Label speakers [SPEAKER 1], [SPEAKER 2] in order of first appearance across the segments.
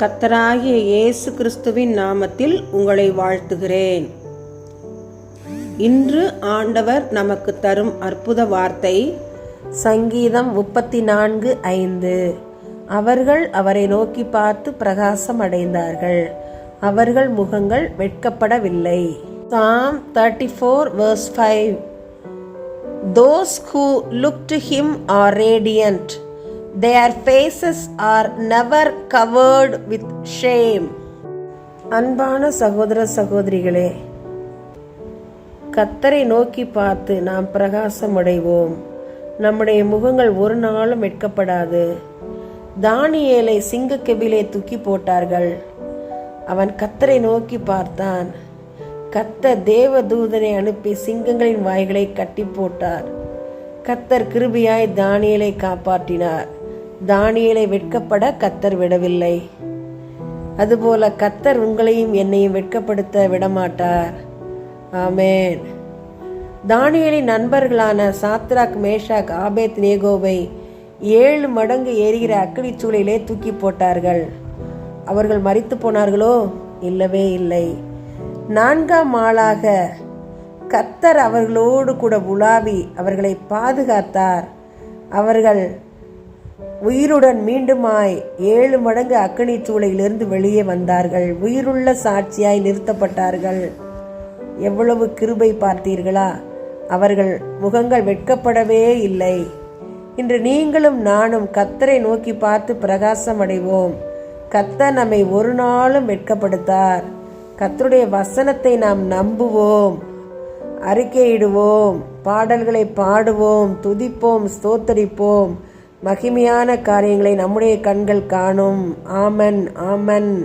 [SPEAKER 1] கத்தராகிய இயேசு கிறிஸ்துவின் நாமத்தில் உங்களை வாழ்த்துகிறேன். இன்று ஆண்டவர் நமக்கு தரும் அற்புத வார்த்தை சங்கீதம் முப்பத்தி நான்கு ஐந்து. அவர்கள் அவரை நோக்கி பார்த்து பிரகாசம் அடைந்தார்கள். அவர்கள் முகங்கள் வெட்கப்படவில்லை. Psalm thirty four verse five those who look to him are radiant their faces are never covered with shame அன்பான சகோதர சகோதரிகளே கத்தரை நோக்கி பார்த்து நாம் பிரகாசம் அடைவோம் நம்முடைய முகங்கள் ஒரு நாளும் வெட்கப்படாது. தானியேலை சிங்கக்கெபிலே தூக்கி போட்டார்கள். அவன் கத்தரை நோக்கி பார்த்தான். கத்தர் தேவ தூதனை அனுப்பி சிங்கங்களின் வாய்களை கட்டி போட்டார். கத்தர் கிருபியாய் தானியலை காப்பாற்றினார். தானியலை வெட்கப்பட கத்தர் விடவில்லை. அதுபோல கத்தர் உங்களையும் என்னையும் வெட்கப்படுத்த விடமாட்டார். ஆமேன். தானியலின் நண்பர்களான சாத்ராக் மேஷாக் ஆபேத் நேகோவை ஏழு மடங்கு எரிகிற அக்கினிச் தூக்கி போட்டார்கள். அவர்கள் மறித்து போனார்களோ? இல்லவே இல்லை. நான்காம் ஆளாக கத்தர் அவர்களோடு கூட உலாவி அவர்களை பாதுகாத்தார். அவர்கள் உயிருடன் மீண்டுமாய் ஏழு மடங்கு அக்கனி சூளையிலிருந்து வெளியே வந்தார்கள். உயிருள்ள சாட்சியாய் நிறுத்தப்பட்டார்கள். எவ்வளவு கிருபை பார்த்தீர்களா? அவர்கள் முகங்கள் வெட்கப்படவே இல்லை. இன்று நீங்களும் நானும் கத்தரை நோக்கி பார்த்து பிரகாசம் அடைவோம். கத்தர் நம்மை ஒரு நாளும் வெட்கப்படுத்தார். கத்தருடைய வசனத்தை நாம் நம்புவோம். அறிக்கையிடுவோம். பாடல்களை பாடுவோம். துதிப்போம். ஸ்தோத்தரிப்போம். மகிமையான காரியங்களை நம்முடைய கண்கள் காணும். ஆமன் ஆமன்.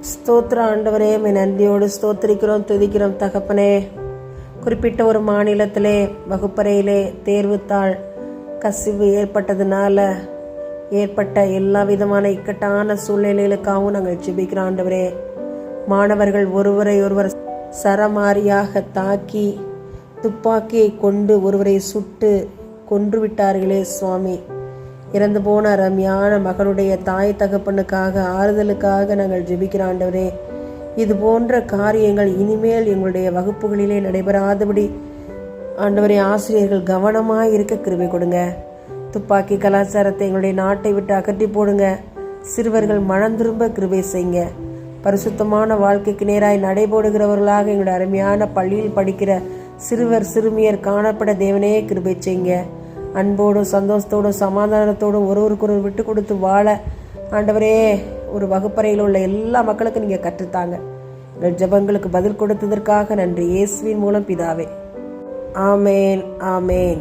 [SPEAKER 1] ஸ்தோத்திர ஆண்டவரே மை நன்றியோடு ஸ்தோத்திரிக்கிறோம் துதிக்கிறோம் தகப்பனே. குறிப்பிட்ட ஒரு மாநிலத்திலே வகுப்பறையிலே தேர்வுத்தாள் கசிவு ஏற்பட்டதுனால ஏற்பட்ட எல்லா விதமான இக்கட்டான சூழ்நிலைகளுக்காகவும் நாங்கள் ஜெபிக்கிறோம் ஆண்டவரே. மாணவர்கள் ஒருவரை ஒருவர் சரமாரியாக தாக்கி துப்பாக்கியை கொண்டு ஒருவரை சுட்டு கொன்று விட்டார்களே சுவாமி. இறந்து போன ரம்யான மகனுடைய தாய் தகப்பனுக்காக ஆறுதலுக்காக நாங்கள் ஜெபிக்கிற ஆண்டவரே. இது போன்ற காரியங்கள் இனிமேல் எங்களுடைய வகுப்புகளிலே நடைபெறாதபடி ஆண்டவரே ஆசிரியர்கள் கவனமாக இருக்க கிருபை கொடுங்க. துப்பாக்கி கலாச்சாரத்தை எங்களுடைய நாட்டை விட்டு அகற்றி போடுங்க. சிறுவர்கள் மனம் திரும்ப கிருபை செய்யுங்க. பரிசுத்தமான வாழ்க்கைக்கு நேராய் நடைபோடுகிறவர்களாக எங்களுடைய அருமையான பள்ளியில் படிக்கிற சிறுவர் சிறுமியர் காணப்பட தேவனே கிருபை செய்யுங்க. அன்போடும் சந்தோஷத்தோடும் சமாதானத்தோடும் ஒருவருக்கொருவர் விட்டு கொடுத்து வாழ ஆண்டவரே ஒரு வகுப்பறையில் உள்ள எல்லா மக்களுக்கும் நீங்கள் கற்றுத்தாங்க. எங்கள் ஜபங்களுக்கு பதில் கொடுத்ததற்காக நன்றி. இயேசுவின் மூலம் பிதாவே. ஆமேன் ஆமேன்.